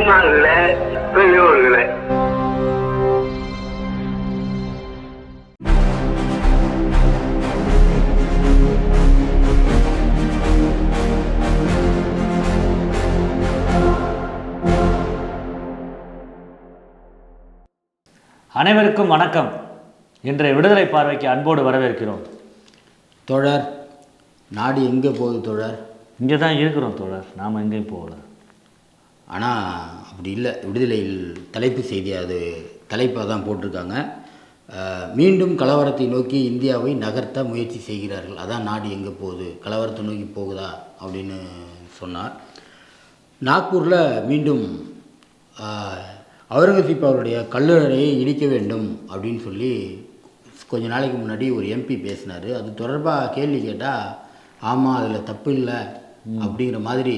தாய்மார்களே பெரியோர்களே. அனைவருக்கும் வணக்கம். இன்றைய விடுதலை பார்வைக்கு அன்போடு வரவேற்கிறோம். தோழர் நாடு எங்கே போகுது தோழர்? இங்கே தான் இருக்கிறோம் தோழர். நாம் எங்கேயும் போகல. ஆனால் அப்படி இல்லை. விடுதலையில் தலைப்பு செய்தி அது தலைப்பாக தான் போட்டிருக்காங்க. மீண்டும் கலவரத்தை நோக்கி இந்தியாவை நகர்த்த முயற்சி செய்கிறார்கள். அதான் நாடு எங்கே போகுது? கலவரத்தை நோக்கி போகுதா? அப்படின்னு சொன்னார். நாக்பூரில் மீண்டும் அவுரங்கசீப் அவருடைய கல்லறையை இடிக்க வேண்டும் அப்படின்னு சொல்லி கொஞ்ச நாளைக்கு முன்னாடி ஒரு எம்பி பேசினார். அது தொடர்பாக கேள்வி கேட்டால் ஆமாம் அதில் தப்பு இல்லை அப்படிங்கிற மாதிரி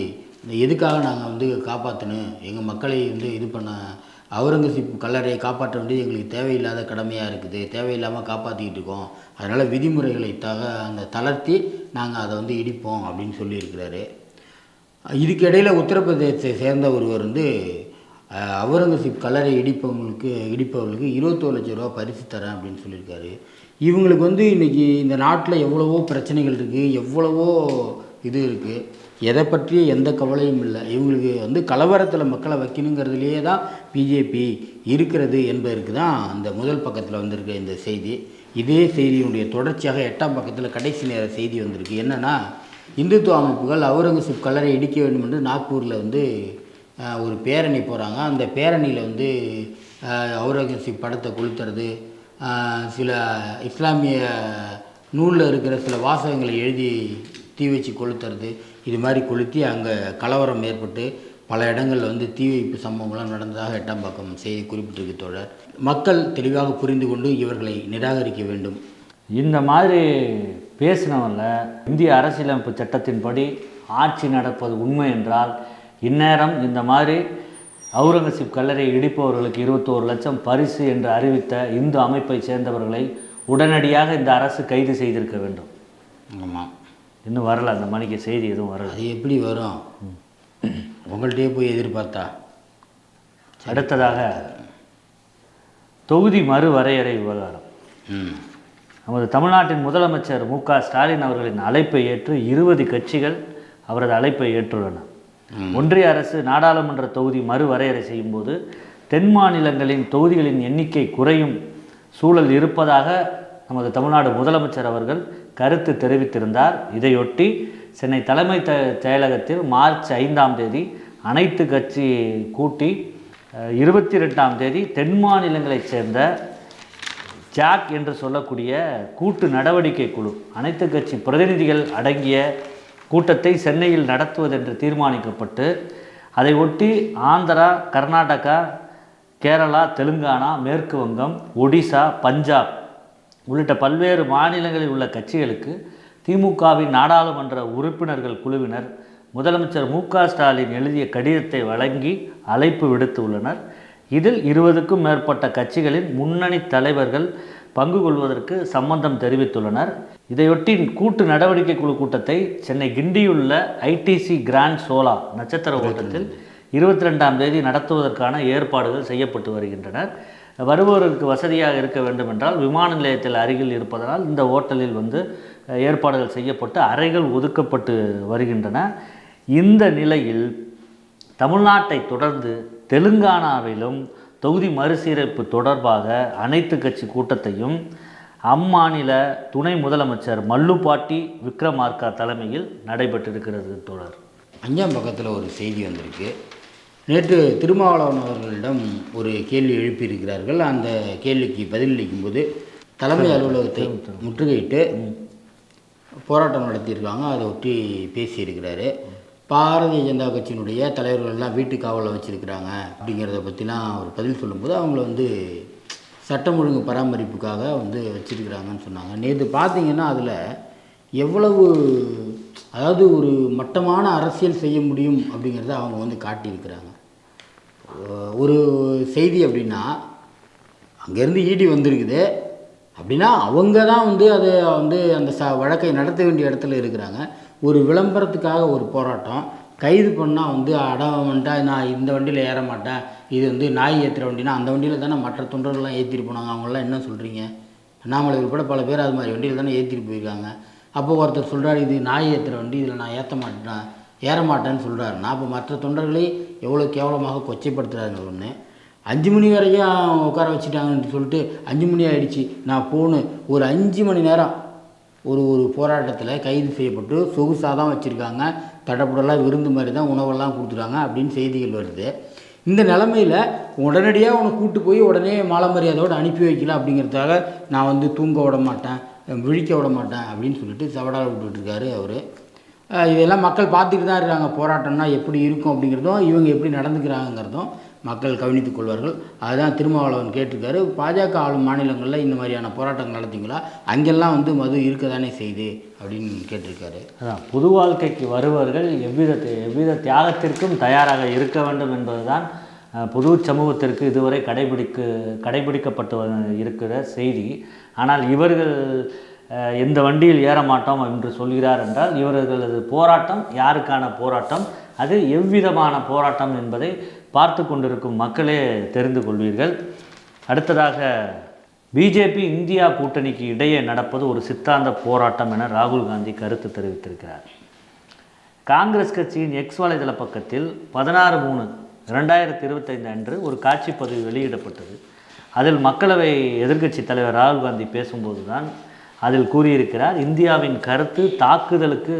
எதுக்காக நாங்கள் வந்து காப்பாற்றணும் எங்கள் மக்களை வந்து இது பண்ண அவுரங்கசீப் கல்லறையை காப்பாற்ற வேண்டியது எங்களுக்கு தேவையில்லாத கடமையாக இருக்குது. தேவையில்லாமல் காப்பாற்றிக்கிட்டு இருக்கோம். அதனால் விதிமுறைகளை தக அந்த தளர்த்தி நாங்கள் அதை வந்து இடிப்போம் அப்படின்னு சொல்லியிருக்கிறாரு. இதுக்கிடையில் உத்தரப்பிரதேசத்தை சேர்ந்த ஒருவர் வந்து அவுரங்கசீப் கல்லறை இடிப்பவங்களுக்கு இடிப்பவர்களுக்கு இருபத்தோரு லட்ச ரூபா பரிசு தரேன் அப்படின்னு சொல்லியிருக்காரு. இவங்களுக்கு வந்து இன்றைக்கி இந்த நாட்டில் எவ்வளவோ பிரச்சனைகள் இருக்குது எவ்வளவோ இது இருக்குது எதை பற்றி எந்த கவலையும் இல்லை. இவங்களுக்கு வந்து கலவரத்தில் மக்களை வைக்கணுங்கிறதுலையே தான் பிஜேபி இருக்கிறது என்பதற்கு தான் அந்த முதல் பக்கத்தில் வந்திருக்க இந்த செய்தி. இதே செய்தியினுடைய தொடர்ச்சியாக எட்டாம் பக்கத்தில் கடைசி நேர செய்தி வந்திருக்கு. என்னென்னா இந்துத்துவ அமைப்புகள் அவுரங்கசீப் கலரை இடிக்க வேண்டும் என்று நாக்பூரில் வந்து ஒரு பேரணி போகிறாங்க அந்த பேரணியில் வந்து அவுரங்கசீப் படத்தை கொளுத்துறது சில இஸ்லாமிய நூலில் இருக்கிற சில வாசகங்களை எழுதி தீ வச்சு கொளுத்துறது. இது மாதிரி கொளுத்தி அங்கே கலவரம் ஏற்பட்டு பல இடங்களில் வந்து தீ வைப்பு சம்பவங்கள்லாம் நடந்ததாக எட்டாம் பக்கம் செய்தி குறிப்பிட்டிருக்கு தோழர். மக்கள் தெளிவாக புரிந்து கொண்டு இவர்களை நிராகரிக்க வேண்டும். இந்த மாதிரி பேசினவங்கள இந்திய அரசியலமைப்பு சட்டத்தின்படி ஆட்சி நடப்பது உண்மை என்றால் இந்நேரம் இந்த மாதிரி அவுரங்கசீப் கல்லறை இடிப்பவர்களுக்கு இருபத்தோரு லட்சம் பரிசு என்று அறிவித்த இந்து அமைப்பை சேர்ந்தவர்களை உடனடியாக இந்த அரசு கைது செய்திருக்க வேண்டும். ஆமாம் இன்னும் வரல அந்த மணிக்கு செய்தி எதுவும் வரல. அது எப்படி வரும்? உங்கள்கிட்டயே போய் எதிர்பார்த்தா? அடுத்ததாக தொகுதி மறுவரையறை விவகாரம். நமது தமிழ்நாட்டின் முதலமைச்சர் மு க ஸ்டாலின் அவர்களின் அழைப்பை ஏற்று இருபது கட்சிகள் அவரது அழைப்பை ஏற்றுள்ளன. ஒன்றிய அரசு நாடாளுமன்ற தொகுதி மறுவரையறை செய்யும்போது தென் மாநிலங்களின் தொகுதிகளின் எண்ணிக்கை குறையும் சூழல் இருப்பதாக நமது தமிழ்நாடு முதலமைச்சர் அவர்கள் கருத்து தெரிவித்திருந்தார். இதையொட்டி சென்னை தலைமை த செயலகத்தில் மார்ச் ஐந்தாம் தேதி அனைத்து கட்சி கூட்டி இருபத்தி ரெண்டாம் தேதி தென் மாநிலங்களைச் சேர்ந்த ஜாக் என்று சொல்லக்கூடிய கூட்டு நடவடிக்கை குழு அனைத்து கட்சி பிரதிநிதிகள் அடங்கிய கூட்டத்தை சென்னையில் நடத்துவதென்று தீர்மானிக்கப்பட்டு அதை ஒட்டி ஆந்திரா கர்நாடகா கேரளா தெலுங்கானா மேற்கு வங்கம் ஒடிசா பஞ்சாப் உள்ளிட்ட பல்வேறு மாநிலங்களில் உள்ள கட்சிகளுக்கு திமுகவின் நாடாளுமன்ற உறுப்பினர்கள் குழுவினர் முதலமைச்சர் மு ஸ்டாலின் எழுதிய கடிதத்தை வழங்கி அழைப்பு விடுத்துள்ளனர் இதில் இருபதுக்கும் மேற்பட்ட கட்சிகளின் முன்னணி தலைவர்கள் பங்கு கொள்வதற்கு சம்மந்தம் தெரிவித்துள்ளனர். இதையொட்டி கூட்டு நடவடிக்கை குழு கூட்டத்தை சென்னை கிண்டியுள்ள ஐடிசி கிராண்ட் சோலா நட்சத்திர ஓட்டத்தில் இருபத்தி ரெண்டாம் தேதி நடத்துவதற்கான ஏற்பாடுகள் செய்யப்பட்டு வருகின்றன வருபவருக்கு வசதியாக இருக்க வேண்டும் என்றால் விமான நிலையத்தில் அருகில் இருப்பதனால் இந்த ஓட்டலில் வந்து ஏற்பாடுகள் செய்யப்பட்டு அறைகள் ஒதுக்கப்பட்டு வருகின்றன. இந்த நிலையில் தமிழ்நாட்டை தொடர்ந்து தெலுங்கானாவிலும் தொகுதி மறுசீரமைப்பு தொடர்பாக அனைத்து கட்சி கூட்டத்தையும் அம்மாநில துணை முதலமைச்சர் மல்லுபாட்டி விக்ரமார்க்கா தலைமையில் நடைபெற்றிருக்கிறது தொடர் அஞ்சாம் பக்கத்தில் ஒரு செய்தி வந்திருக்கு. நேற்று திருமாவளவன் அவர்களிடம் ஒரு கேள்வி எழுப்பியிருக்கிறார்கள். அந்த கேள்விக்கு பதிலளிக்கும்போது தலைமை அலுவலகத்தை முற்றுகையிட்டு போராட்டம் நடத்தியிருக்காங்க. அதை ஒட்டி பேசியிருக்கிறாரு. பாரதிய ஜனதா கட்சியினுடைய தலைவர்கள் எல்லாம் வீட்டு காவலில் வச்சுருக்கிறாங்க அப்படிங்கிறத பற்றிலாம் அவர் பதில் சொல்லும்போது அவங்கள வந்து சட்டம் ஒழுங்கு பராமரிப்புக்காக வந்து வச்சுருக்கிறாங்கன்னு சொன்னாங்க. நேற்று பார்த்தீங்கன்னா அதில் எவ்வளவு அதாவது ஒரு மட்டமான அரசியல் செய்ய முடியும் அப்படிங்கிறத அவங்க வந்து காட்டியிருக்கிறாங்க. ஒரு செய்தி அப்படின்னா அங்கேருந்து ஈடி வந்திருக்குது. அப்படின்னா அவங்க தான் வந்து அதை வந்து அந்த ச வழக்கை நடத்த வேண்டிய இடத்துல இருக்கிறாங்க. ஒரு விளம்பரத்துக்காக ஒரு போராட்டம். கைது பண்ணால் வந்து அடம் வந்துட்டா நான் இந்த வண்டியில் ஏற மாட்டேன். இது வந்து நாய் ஏற்றுற வண்டினா அந்த வண்டியில் தானே மற்ற தொண்டர்கள்லாம் ஏற்றிட்டு போனாங்க. அவங்களாம் என்ன சொல்கிறீங்க அண்ணாமலை உட்பட பல பேர் அது மாதிரி வண்டியில் தானே ஏற்றிட்டு போயிருக்காங்க. அப்போ ஒருத்தர் சொல்கிறாரு இது நாய் ஏற்றுற வண்டி இதில் நான் ஏற்ற மாட்டேன் ஏற மாட்டேன்னு சொல்கிறாருன்னா அப்போ மற்ற தொண்டர்களை எவ்வளோ கேவலமாக கொச்சைப்படுத்துகிறாங்க ஒன்று அஞ்சு மணி வரைக்கும் உட்கார வச்சுட்டாங்கன்னு சொல்லிட்டு அஞ்சு மணி ஆகிடுச்சு நான் போகணும் ஒரு அஞ்சு மணி நேரம் ஒரு ஒரு போராட்டத்தில் கைது செய்யப்பட்டு சொகுசாக தான் வச்சுருக்காங்க. தடப்புடலாம் விருந்து மாதிரி தான் உணவெல்லாம் கொடுத்துருக்காங்க அப்படின்னு செய்திகள் வருது. இந்த நிலமையில் உடனடியாக உன்னை கூப்பிட்டு போய் உடனே மாலை மரியாதையோடு அனுப்பி வைக்கலாம் அப்படிங்கிறதுக்காக நான் வந்து தூங்க விட மாட்டேன். விழிக்க விட மாட்டேன் அப்படின்னு சொல்லிட்டு சவடால் விட்டுட்டுருக்காரு அவர். இதெல்லாம் மக்கள் பார்த்துட்டு தான் இருக்காங்க. போராட்டம்னா எப்படி இருக்கும் அப்படிங்கிறதும் இவங்க எப்படி நடந்துக்கிறாங்கங்கிறதும் மக்கள் கவனித்துக் கொள்வார்கள். அதுதான் திருமாவளவன் கேட்டிருக்காரு. பாஜக ஆளும் மாநிலங்களில் இந்த மாதிரியான போராட்டங்கள் நடத்திங்களா? அங்கெல்லாம் வந்து மது இருக்க தானே செய்து அப்படின்னு கேட்டிருக்காரு. அதான் பொது வாழ்க்கைக்கு வருபவர்கள் எவ்வித எவ்வித தியாகத்திற்கும் தயாராக இருக்க வேண்டும் என்பதுதான் பொது சமூகத்திற்கு இதுவரை கடைபிடிக்க கடைபிடிக்கப்பட்டு இருக்கிற செய்தி. ஆனால் இவர்கள் எந்த வண்டியில் ஏற மாட்டோம் என்று சொல்கிறார் என்றால் இவர்களது போராட்டம் யாருக்கான போராட்டம்? அது எவ்விதமான போராட்டம் என்பதை பார்த்து கொண்டிருக்கும் மக்களே தெரிந்து கொள்வீர்கள். அடுத்ததாக பிஜேபி இந்தியா கூட்டணிக்கு இடையே நடப்பது ஒரு சித்தாந்த போராட்டம் என ராகுல் காந்தி கருத்து தெரிவித்திருக்கிறார். காங்கிரஸ் கட்சியின் எக்ஸ் வலைதள பக்கத்தில் பதினாறு மூணு ரெண்டாயிரத்தி இருபத்தைந்து அன்று ஒரு காட்சி பதிவு வெளியிடப்பட்டது. அதில் மக்களவை எதிர்க்கட்சி தலைவர் ராகுல் காந்தி பேசும்போது தான் அதில் கூறியிருக்கிறார் இந்தியாவின் கருத்து தாக்குதலுக்கு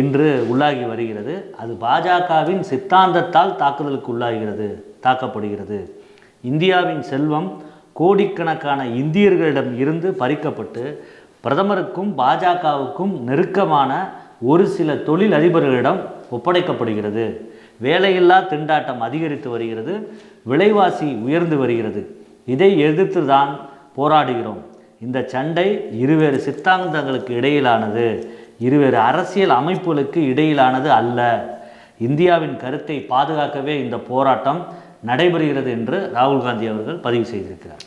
இன்று உள்ளாகி வருகிறது. அது பாஜகவின் சித்தாந்தத்தால் தாக்குதலுக்கு உள்ளாகிறது தாக்கப்படுகிறது. இந்தியாவின் செல்வம் கோடிக்கணக்கான இந்தியர்களிடம் இருந்து பறிக்கப்பட்டு பிரதமருக்கும் பாஜகவுக்கும் நெருக்கமான ஒரு சில தொழில் அதிபர்களிடம் ஒப்படைக்கப்படுகிறது. வேலையில்லா திண்டாட்டம் அதிகரித்து வருகிறது விலைவாசி உயர்ந்து வருகிறது. இதை எதிர்த்து தான் போராடுகிறோம். இந்த சண்டை இருவேறு சித்தாந்தங்களுக்கு இடையிலானது இருவேறு அரசியல் அமைப்புகளுக்கு இடையிலானது அல்ல. இந்தியாவின் கருத்தை பாதுகாக்கவே இந்த போராட்டம் நடைபெறுகிறது என்று ராகுல் காந்தி அவர்கள் பதிவு செய்திருக்கிறார்.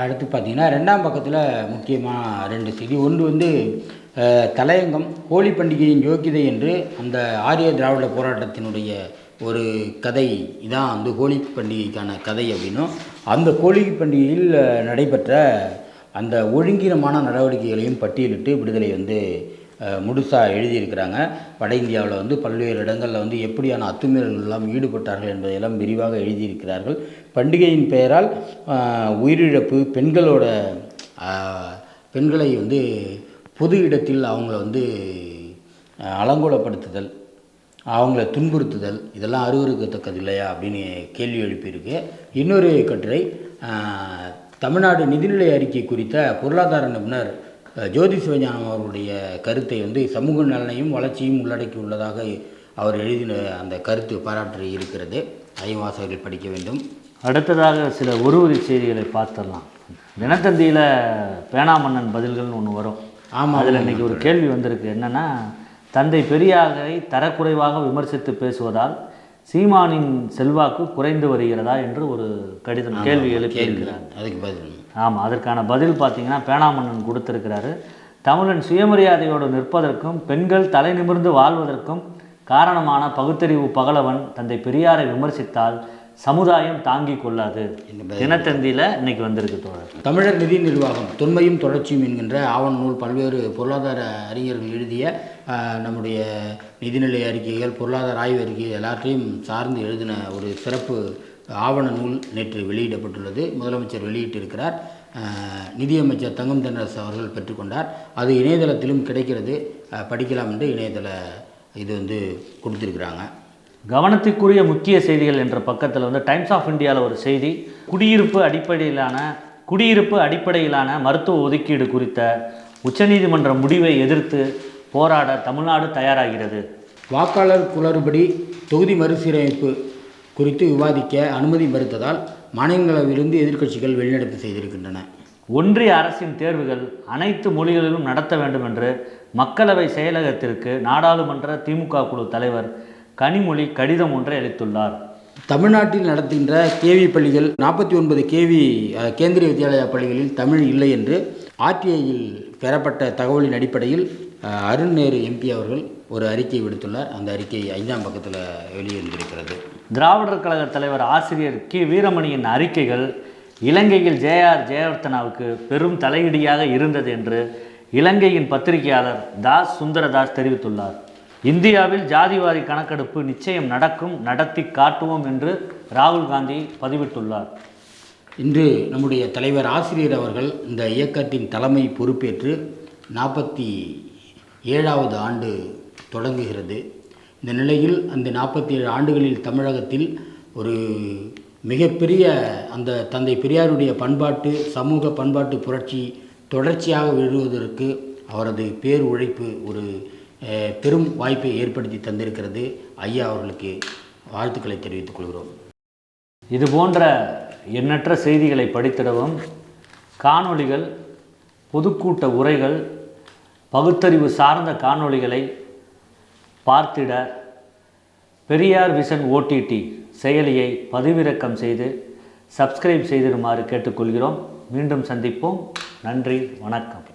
அடுத்து பார்த்தீங்கன்னா ரெண்டாம் பக்கத்தில் முக்கியமாக ரெண்டு செய்தி. ஒன்று வந்து தலையங்கம் ஹோலி பண்டிகையின் யோக்கியதை என்று அந்த ஆரிய திராவிட போராட்டத்தினுடைய ஒரு கதை. இதான் வந்து ஹோலி பண்டிகைக்கான கதை அப்படின்னும். அந்த ஹோலி பண்டிகையில் நடைபெற்ற அந்த ஒழுங்கீனமான நடவடிக்கைகளையும் பட்டியலிட்டு விடுதலை வந்து முழுசாக எழுதியிருக்கிறாங்க. வட இந்தியாவில் வந்து பல்வேறு இடங்களில் வந்து எப்படியான அத்துமீறல்கள் எல்லாம் ஈடுபட்டார்கள் என்பதையெல்லாம் விரிவாக எழுதியிருக்கிறார்கள். பண்டிகையின் பெயரால் உயிரிழப்பு பெண்களோட பெண்களை வந்து பொது இடத்தில் அவங்கள வந்து அலங்கோலப்படுத்துதல் அவங்கள துன்புறுத்துதல் இதெல்லாம் அருவருக்கத்தக்கது இல்லையா அப்படின்னு கேள்வி எழுப்பியிருக்கு. இன்னொரு கட்டுரை தமிழ்நாடு நிதிநிலை அறிக்கை குறித்த பொருளாதார நிபுணர் ஜோதி சிவஞானம் அவர்களுடைய கருத்தை வந்து சமூக நலனையும் வளர்ச்சியும் உள்ளடக்கி உள்ளதாக அவர் எழுதின அந்த கருத்து பாராட்டு இருக்கிறது. அயவாசகர்கள் படிக்க வேண்டும். அடுத்ததாக சில ஒருவரி செய்திகளை பார்த்துடலாம். தினத்தந்தியில் பேனாமன்னன் பதில்கள்னு ஒன்று வரும். ஆமாம் அதில் இன்னைக்கு ஒரு கேள்வி வந்திருக்கு. என்னன்னா தந்தை பெரியாரை தரக்குறைவாக விமர்சித்து பேசுவதால் சீமானின் செல்வாக்கு குறைந்து வருகிறதா என்று ஒரு கடிதம் கேள்வி எழுப்பியிருக்கிறார். அதுக்கு பதில். ஆமாம் அதற்கான பதில் பார்த்தீங்கன்னா பேனாமன்னன் கொடுத்திருக்கிறாரு. தமிழன் சுயமரியாதையோடு நிற்பதற்கும் பெண்கள் தலை நிமிர்ந்து வாழ்வதற்கும் காரணமான பகுத்தறிவு பகலவன் தந்தை பெரியாரை விமர்சித்தால் சமுதாயம் தாங்கிக் கொள்ளாது. தினத்தந்தியில் இன்னைக்கு வந்திருக்கு தோழர். தமிழர் நிதி நிர்வாகம் தொன்மையும் தொடர்ச்சியும் என்கின்ற ஆவண நூல் பல்வேறு பொருளாதார அறிஞர்கள் எழுதிய நம்முடைய நிதிநிலை அறிக்கைகள் பொருளாதார ஆய்வு அறிக்கைகள் எல்லாத்தையும் சார்ந்து எழுதின ஒரு சிறப்பு ஆவண நூல் நேற்று வெளியிடப்பட்டுள்ளது. முதலமைச்சர் வெளியிட்டிருக்கிறார். நிதியமைச்சர் தங்கம் தென்னரசு அவர்கள் பெற்றுக்கொண்டார். அது இணையதளத்திலும் கிடைக்கிறது. படிக்கலாம் என்று இணையதள இது வந்து கொடுத்துருக்குறாங்க. கவனத்திற்குரிய முக்கிய செய்திகள் என்ற பக்கத்தில் வந்து டைம்ஸ் ஆஃப் இந்தியாவில் ஒரு செய்தி குடியிருப்பு அடிப்படையிலான குடியிருப்பு அடிப்படையிலான மருத்துவ ஒதுக்கீடு குறித்த உச்சநீதிமன்ற முடிவை எதிர்த்து போராட தமிழ்நாடு தயாராகிறது. வாக்காளர் குளறுபடி தொகுதி மறுசீரமைப்பு குறித்து விவாதிக்க அனுமதி மறுத்ததால் மாநிலங்களவையிலிருந்து எதிர்க்கட்சிகள் வெளிநடப்பு செய்திருக்கின்றன. ஒன்றிய அரசின் தேர்வுகள் அனைத்து மொழிகளிலும் நடத்த வேண்டும் என்று மக்களவை செயலகத்திற்கு நாடாளுமன்ற திமுக குழு தலைவர் கனிமொழி கடிதம் ஒன்றை அளித்துள்ளார். தமிழ்நாட்டில் நடத்துகின்ற கேவி பள்ளிகள் நாற்பத்தி ஒன்பது கேவி கேந்திரிய வித்யாலயா பள்ளிகளில் தமிழ் இல்லை என்று ஆர்டிஐயில் பெறப்பட்ட தகவலின் அடிப்படையில் அருண் நேரு எம்பி அவர்கள் ஒரு அறிக்கை விடுத்துள்ளார். அந்த அறிக்கை ஐந்தாம் பக்கத்தில் வெளிவந்திருக்கிறது திராவிடர் கழக தலைவர் ஆசிரியர் கி. வீரமணியின் அறிக்கைகள் இலங்கையில் ஜேஆர் ஜெயவர்த்தனாவுக்கு பெரும் தலையிடியாக இருந்தது என்று இலங்கையின் பத்திரிகையாளர் தாஸ் சுந்தரதாஸ் தெரிவித்துள்ளார். இந்தியாவில் ஜாதிவாரி கணக்கெடுப்பு நிச்சயம் நடக்கும் நடத்தி காட்டுவோம் என்று ராகுல் காந்தி பதிவிட்டுள்ளார். இன்று நம்முடைய தலைவர் ஆசிரியர் அவர்கள் இந்த இயக்கத்தின் தலைமை பொறுப்பேற்று நாற்பத்தி ஏழாவது ஆண்டு தொடங்குகிறது. இந்த நிலையில் அந்த நாற்பத்தி ஏழு ஆண்டுகளில் தமிழகத்தில் ஒரு மிகப்பெரிய அந்த தந்தை பெரியாருடைய பண்பாட்டு சமூக பண்பாட்டு புரட்சி தொடர்ச்சியாக விழுவதற்கு அவரது பேர் உழைப்பு ஒரு பெரும் வாய்ப்பை ஏற்படுத்தி தந்திருக்கிறது ஐயா அவர்களுக்கு வாழ்த்துக்களை தெரிவித்துக் கொள்கிறோம். இது போன்ற எண்ணற்ற செய்திகளை படித்திடவும் காணொளிகள் பொதுக்கூட்ட உரைகள் பகுத்தறிவு சார்ந்த காணொளிகளை பார்த்திட பெரியார் விஷன் ஓடிடி செயலியை பதிவிறக்கம் செய்து சப்ஸ்கிரைப் செய்திடுமாறு கேட்டுக்கொள்கிறோம். மீண்டும் சந்திப்போம். நன்றி வணக்கம்.